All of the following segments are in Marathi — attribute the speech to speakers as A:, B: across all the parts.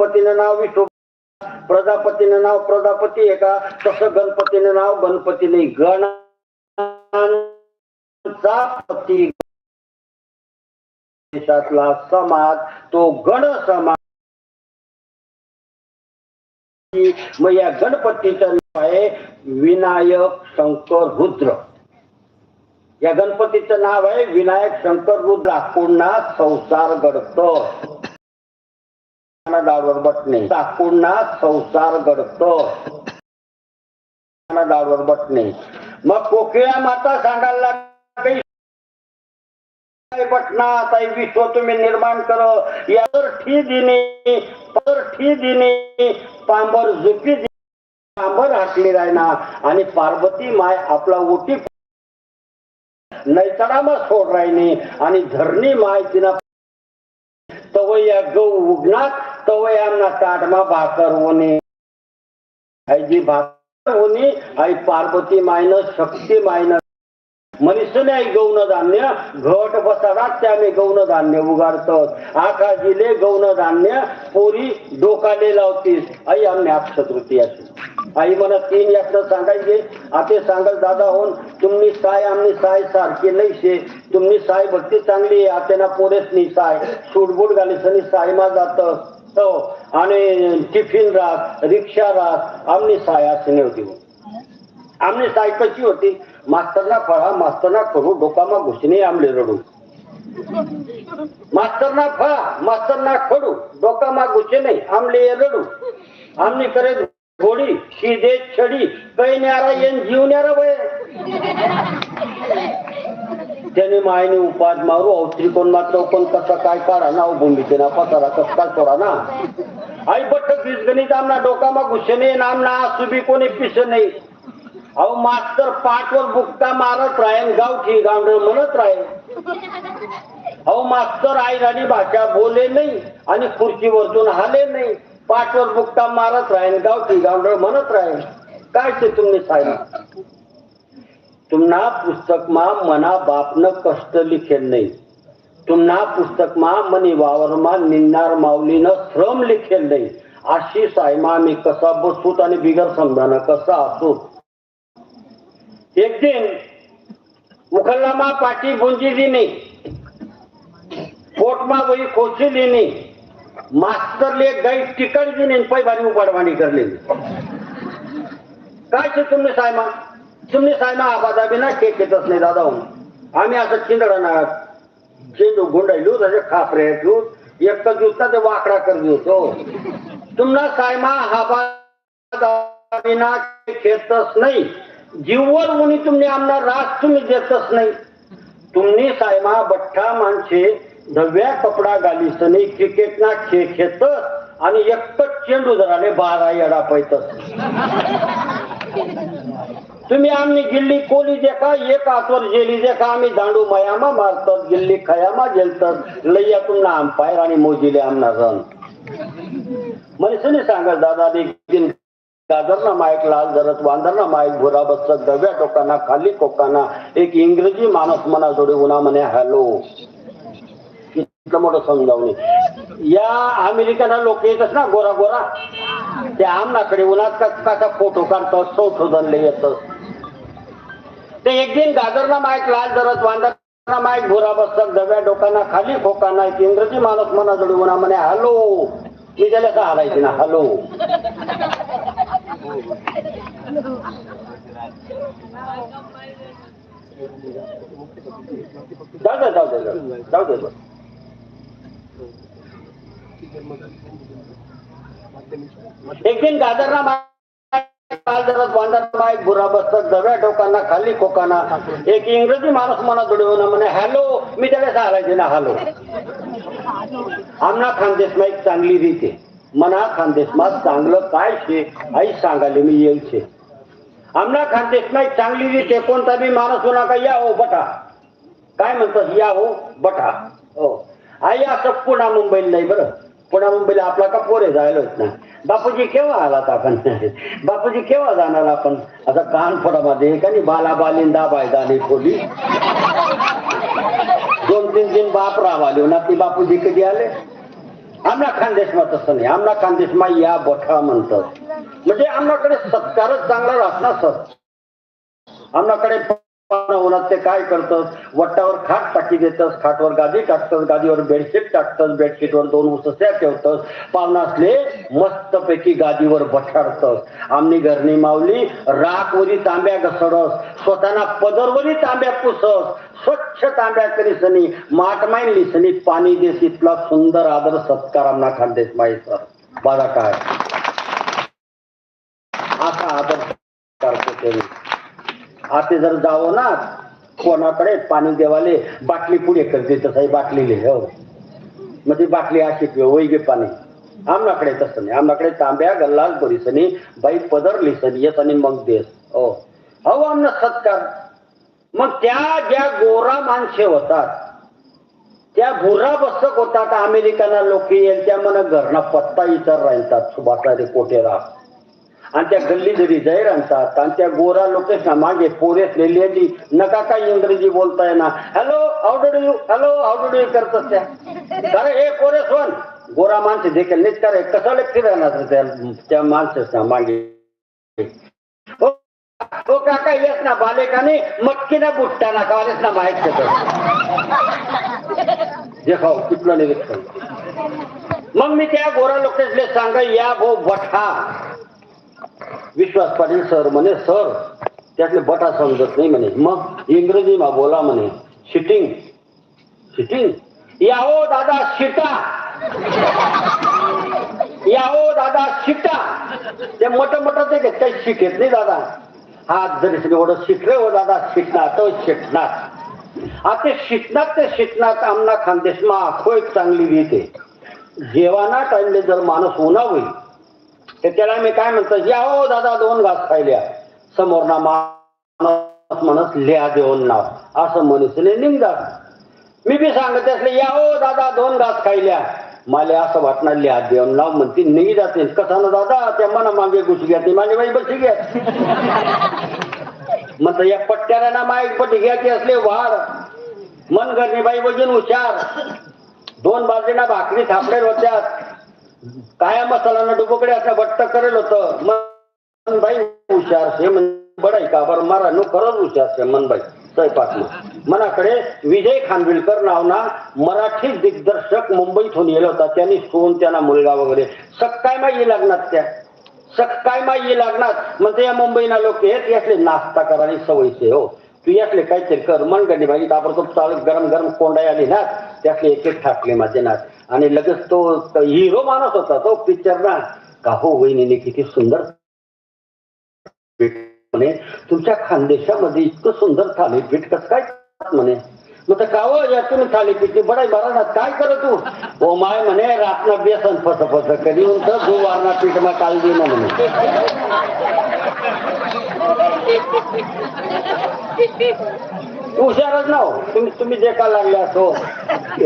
A: गणपतीनं नाव विष्णू प्रजापतीनं नाव प्रजापती आहे का? तसं गणपतीनं नाव गणपती नाही. गणांचा देशातला समाज तो गण समाज. मग या गणपतीचं नाव आहे विनायक शंकर रुद्र. या गणपतीचं नाव आहे विनायक शंकर रुद्र. पुन्हा संसार घडत. दाडवर बसणे. पुन्हा संसार घडतो. दाडवर बसणे. मग कोकिळा माता सांगायला लागली पटना ताई विश्व तुम्ही निर्माण कर. यावर ठी दिने पर ठी दिने पांबर झुकी पांबर हाकली रायना. आणि पार्वती माय आपला ओटी नैतडामा सोड राहिनी आणि धरणी माय तिना तवय या गौ उगनात तवय आमना ताटमा भाकर होणे. आई जी भाकर होणे आई पार्वती मायनं शक्ती मायनं मनुष्यने आई गौण धान्य घट बसाडात आम्ही गौण धान्य उगाडतात. आका जिले गौण धान्य पोरी डोकाले लावतीस. आई आमने आपशत्रुती अशी. आई मला तीन यातनं सांगायचे. आता सांगत दादा होऊन तुम्ही साय आमनी साय सारखी नाही शे तुम्ही साय भक्ती चांगली आहे आतेना पोरेच नाही साय. सूटबूट घालीसनी सायमा जात हो. आणि टिफिन राख रिक्षा राख आमनी साय असे होती हो. आमने साय कशी होती? मास्तरना फळा मास्तरना करू डोकामा घुसणे आमले रडू. मास्तरना फळा मास्तरना खडू डोकामा घुसे नाही आमले रडू. आमने करे घोडी शिदे छडी कैन्यारा येन जीव न्यारा वय त्याने मायने उपास मारू औत्रिकोण मात्र पण कसा काय काढा ना भूमिके ना पसारा कस काय करा ना. आई बट्ट बीजगणित आमना डोका डोकामा घुसणे नामना सुबी कोणी पिस नाही. अहो मास्तर पाठवर बुक्का मारत राहीन गावठी गांडळ म्हणत राहील अहो मास्तर आई राणी भाषा बोले नाही आणि खुर्चीवरतून हाले नाही. पाठवर बुक्का मारत राहीन गावठी गांडळ म्हणत राहील काय ते तुम्ही सांगितलं तुम्हा पुस्तकमा मना बापनं कष्ट लिखेल नाही. तुम्हा पुस्तकमा मनी वावरमा निन्नार माऊलीनं श्रम लिखेल नाही. अशी सायमा मी कसा बसूत आणि बिगर समजाना कसा असूत. एक दिन उखल्लामा पाठी गुंजिली नाही पोटमा वही खोचली नाही मास्तरले गाई तिकड दिली पैभारी उपाडवाणी करले काय ते तुम्ही सायमा? तुम्ही सायमा आबादा ना केक येतच नाही दादा हो. आम्ही असं चिंदडा ना चेंडू गुंडायलू त्याचे खापरे ठेवून एक तर दिवसा ते वाकडा कर होतो. तुम्हाला सायमा हा खेळतच नाही. जीववर मुनी तुम्ही आमना रास तुम्ही देतच नाही. तुम्ही सायमा बठ्ठा माणसे धव्या कपडा घालीस नाही क्रिकेट ना खेळ खेळत आणि एकच चेंडू धराले बारा येडा पैतस. तुम्ही आम्ही गिल्ली कोली देखा एक आसवर जेली देखा आम्ही दांडू मयामा मारतात गिल्ली खयामा जेलतात लय्या तुम्हाला अंपायर आणि मोजीले आमना रन मनुष्यने सांगत दादा देखील दिन दादरना माईक लाल धरत वांदरना माईक भुरा बसत दव्या टोकाना खाली कोकाना एक इंग्रजी माणूस मना जोडे उन्हा म्हणे हॅलो. इतकं मोठं समजावणी या. अमेरिकन लोक येतच ना गोरा गोरा ते आमनाकडे उन्हात कसा फोटो काढतात संशोधनले येत ते एक दिन गाजरना माईक लाल धरत वांदरना माईक भुरा बसत दव्या डोकाना खाली खोकाना एक इंग्रजी माणूस मना जोडे उन्हा म्हणे हॅलो. मी त्याला का हलायची ना हॅलो. जाऊ दे जाऊ दे जाऊ दे, जाऊ दे एक दिन गाजरना काल जरात एक बुरा बसतात दव्या टोकांना खाली खोकाना एक इंग्रजी माणूस मला जोडवून म्हणे हॅलो मी त्याला सांगायचे ना हॅलो. आमना खानदेशमा एक चांगली रीते मना खानदेशमा चांगलं काय शे? आई सांगाले मी येईल शे. आमना खानदेशमा एक चांगली रीते कोणता बी माणूस होणार का? या हो बटा. काय म्हणतात? या हो बटा. हो. आई असं पुणा मुंबईला नाही बरं. पुणा मुंबईला आपला का पोरे जायला होत नाही? बापूजी केव्हा आलात आपण? बापूजी केव्हा जाणार आपण? आता कानफडामध्ये का नाही बाला बालिंदा बायदाने खोली. दोन तीन दिन बाप रावाले ना ती बापूजी कधी आले? आमना खानदेशमा तसं नाही. आमना खानदेशमा या बोठा म्हणतात. म्हणजे आमनाकडे सत्कारच चांगला राहत सर आमनाकडे होणार ते काय करतस वट्टावर खाट टाकी देतस खाटवर गादी टाकतस गादीवर बेडशीट टाकतस बेडशीटवर दोन उसस्या ठेवतात. पाहुणासले मस्त पैकी गादीवर बठाडतात आम्ही घरनी मावली राखवरी तांब्या घसडस स्वतःना पदरवरी तांब्या पुसस स्वच्छ तांब्या करीसनी माटमाईन लिसनी पाणी देस इतला सुंदर आदर सत्कार आमना खानदेश माई सर बघा काय? असा आदर करतो त्यांनी जर जावं ना कोणाकडे पाणी देवाले बाटली पुढे करते तसं बाटलीले म्हणजे हो मग ती बाटली अशी पिऊ वैगे पाणी. आमनाकडे तसं नाही. आमनाकडे तांब्या गल्लास बरीसनी बाई पदर लिसनी येत आणि मग देस. हो. हो आमना सत्कार. मग त्या ज्या गोरा माणसे होतात त्या भुरा बसक होतात अमेरिकाना लोक येईल त्या मन घरना पत्ता इतर राहतात सुभाषारी रे कोटेरा. आणि त्या गल्ली घरी जाहीर आणतात आणि त्या गोरा लोकेशना मागे पोरेस लेली नका काय इंग्रजी बोलताय ना. Hello how do you hello how do you करतात त्या अरे हे पोरेस वन गोरा माणसे देखील नीट करे. कशाला फिरणार त्या त्या माणसेस मागे? तो काका येस ना बालेकाने मटकी ना बुट्टा ना कालेस ना माहीत देखाव कुठलं नाही मग मी त्या गोरा लोकेशले सांगा या भो बठा विश्वास पाटील सर म्हणे सर त्यातले बटा समजत नाही म्हणे. मग इंग्रजी मा बोला म्हणे शिटिंग शिटिंग याओ दादा शिटा. याओ दादा शिटा. ते मोठ मोठं ते घेत काही शिकेत नाही दादा. हात जरी एवढं शिकले हो दादा शिकणार तो शिकणार आता ते शिकणार ते शिकणार आमना खानदेश मा आखो एक चांगली रीत आहे. जेवाना टाइमले जर माणूस उन्हा होईल तर त्याला मी काय म्हणतो या हो दादा दोन घास खायल्या. समोर ना माणूस म्हणत लिहा देऊन नाव. असं मनुष्यने निघतात मी बी सांगत असले या हो दादा दोन घास खायल्या. मला असं वाटणार लिहा देऊन नाव म्हणते नाही जाते कसं ना दादा त्या मना मागे घुस घ्या ते माझी बाई बसी घ्या. म्हणत या पट्ट्याला ना माईक पट्टी घ्यायची असले वाढ. मन करणे बाई वजन हुशार. दोन बाजूला भाकरी थापडेल होत्या. काया मसाला डुबकडे असं बट्ट करेल होत. मनबाई हुशार शे बडाई का? बरं मारा नो खरंच हुशार शे मनबाई स्वयंपाक मनाकडे विजय खानविलकर नावना मराठी दिग्दर्शक मुंबईतून येला होता. त्यांनी सोन त्यांना मुलगा वगैरे. सक्काय माई लागणार त्या. सक्काय माई लागणार. म्हणजे या मुंबईना लोक येत यातले नाश्ता करायला सवयचे हो. तू यातले काहीतरी कर. मन गडी बाई ताबडतोब चालत गरम गरम कोंडाई आली ना त्यातले एक एक ठाकले माझे नाच आणि लगेच तो हिरो मानत होता तो पिक्चर ना का हो वहिनीने किती सुंदर म्हणे तुमच्या खानदेशामध्ये इतकं सुंदर थालीपीठ कस काय म्हणे? मग तर काव या तुम्ही थालीपीठ बडाई बरा ना काय कर तू? ओ माय म्हणे रातना बेसन फस फस कधी उंच जो वारणा पीठ मा काल दे ना म्हणे. हुशारच ना हो. तुम्ही तुम्ही जे का लागले असो.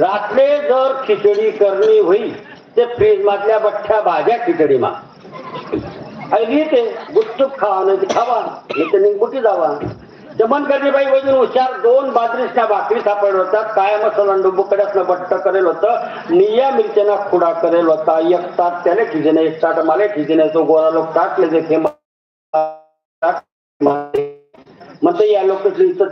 A: रात्रे जर खिचडी करणी होईल ते फ्रीज मधल्या बठ्ठ्या भाज्या खिचडी मा. ते गुपचूप खावा नाही खावा. नाही तर जावा? जमन करणे बाई वजन हुशार दोन बाजरीच्या भाकरी सापड होतात काय मसाला डुबुकड्यातनं बट्ट करेल होतं. निया मिरच्याना खुडा करेल होता. एक ताट त्याने खिजणे एक ताट मला खिजणे तो गोरा लोक टाकले देखे म्हणतो या लोक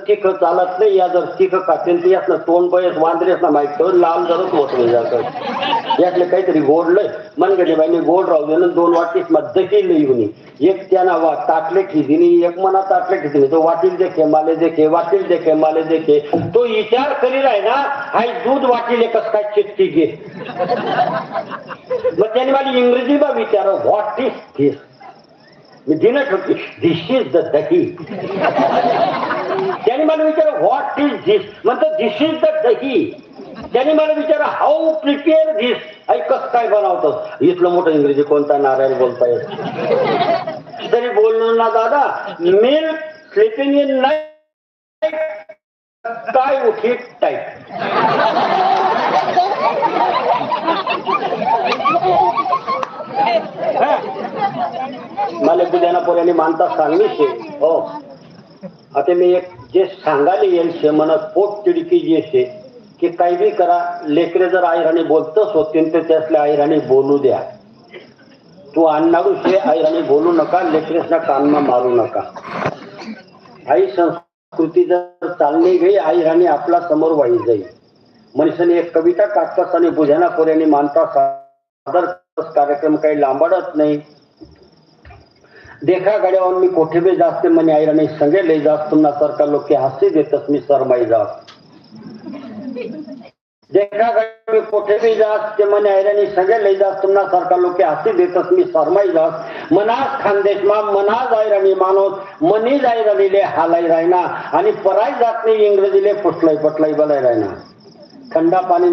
A: तिख चालत नाही. या जर तिख खातील तर यातलं तोंड बयस वांद्रेस ना माहीत लाल जरच मोठे जातात यातले काहीतरी गोडलंय मनगडी बाईने गोड राहू दे दोन वाटीसमध्ये केलं येऊन. एक त्यांना वा ताटले खिदिनी एक मना ताटले खिदिनी. तो वाटील देखे माले देखे वाटील देखे माले देखे. तो विचार करील आहे ना हाय दूध वाटील एकच काय चिठ्ठी घे. मग त्याने मला इंग्रजी बा विचार व्हॉट इज थिस मी दिस इज द दही त्याने मला विचार व्हॉट इज दिस म्हणतो दिस इज द दही त्याने मला विचार हाऊ प्रिपेअर दिस ऐकत काय बनवतो इथलं मोठं इंग्रजी कोणता नारायण बोलताय? तरी बोललो ना दादा मिल्क स्लिपिंग इन नाईट काय उठी टाईट मला बुद्याना मानता सांगली हो. आता मी एक जे सांगायला येईल शे म्हणत पोट तिडकी जे शे की काही बी करा लेकरे जर आईराणी बोलतच होते तर त्यासल्या आईराणी बोलू द्या. तू आणणारू शे आईराणी बोलू नका लेकरेसना कानमा मारू नका. आई संस्कृती जर चालली गई आईराणी आपला समोर वाही जाईल. मनुष्याने एक कविता टाकतास आणि बुझाना पोऱ्याने मानता सादर कार्यक्रम काही लांबडत नाही. देखा गड्यावर मी कोठे बी जास्त म्हणे आईराणी संगे लई जास्त पुन्हा सरकार लोक हसी देतच मी सरमाई जा देखा गड्या मी कोठे बी जास्त ते म्हणे आईराणी संगे लई जास्त पुन्हा सरकार लोक हसी देतच मी सरमाई जात मनास खानदेश मा मनाज आईराणी माणूस मनी जाई राहिलेले हालाई राहिना आणि पराय जात नाही इंग्रजीले फुटलाई पटलाई बलाय राहिना थंडा पाणी